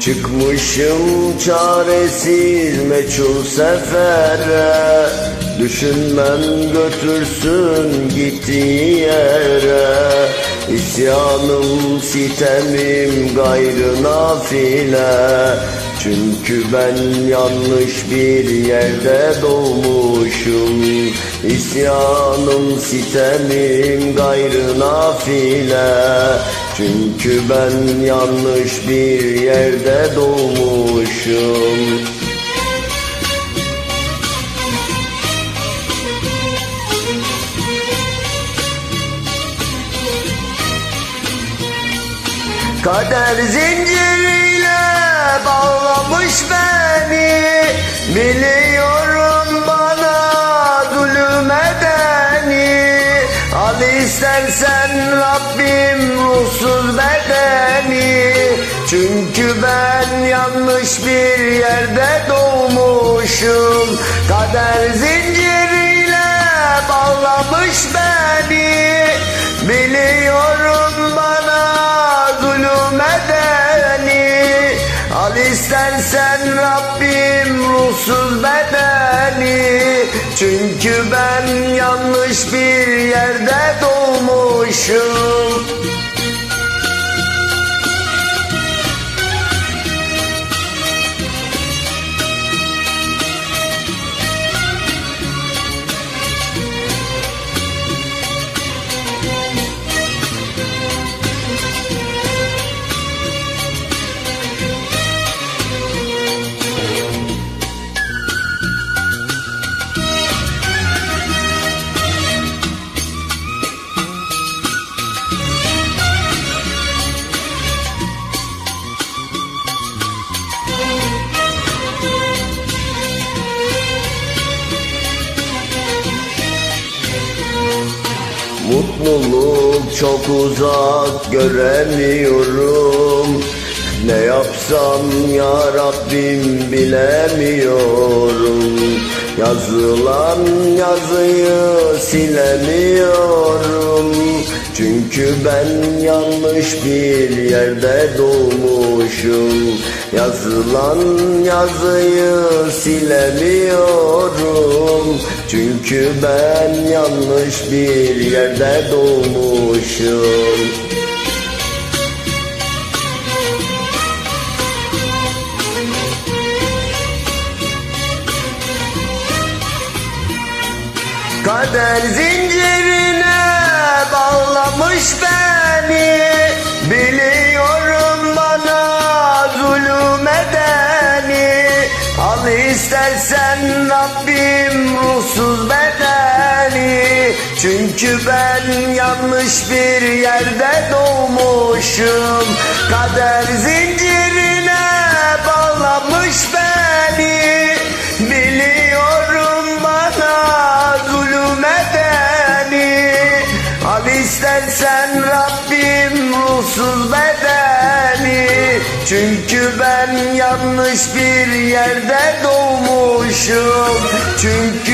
Çıkmışım çaresiz meçhul sefere. Düşünmem götürsün gittiği yere. İsyanım sitemim gayrı nafile. Çünkü ben yanlış bir yerde doğmuşum. İsyanım sitemim gayrı nafile Çünkü ben yanlış bir yerde doğmuşum. Kader zinciriyle bağlamış beni. Biliyorum bana zulüm edeni. Al istersen Rabbim ruhsuz bedeni. Çünkü ben yanlış bir yerde doğmuşum. Kader zinciriyle bağlamış beni. Biliyorum bana zulüm edeni. Al istersen Rabbim ruhsuz bedeni Çünkü ben yanlış bir yerde doğmuşum Mutluluk çok uzak göremiyorum. Ne yapsam ya Rabbim bilemiyorum. Yazılan yazıyı silemiyorum Çünkü ben yanlış bir yerde doğmuşum. Yazılan yazıyı silemiyorum. Çünkü ben yanlış bir yerde doğmuşum. Kader zincirine bağlamış beni. Biliyorum bana zulüm edeni. Al istersen Rabbim ruhsuz bedeni. Çünkü ben yanlış bir yerde doğmuşum. Kader zincirine Al istersen Rabbim ruhsuz bedeni. Çünkü ben yanlış bir yerde doğmuşum. Çünkü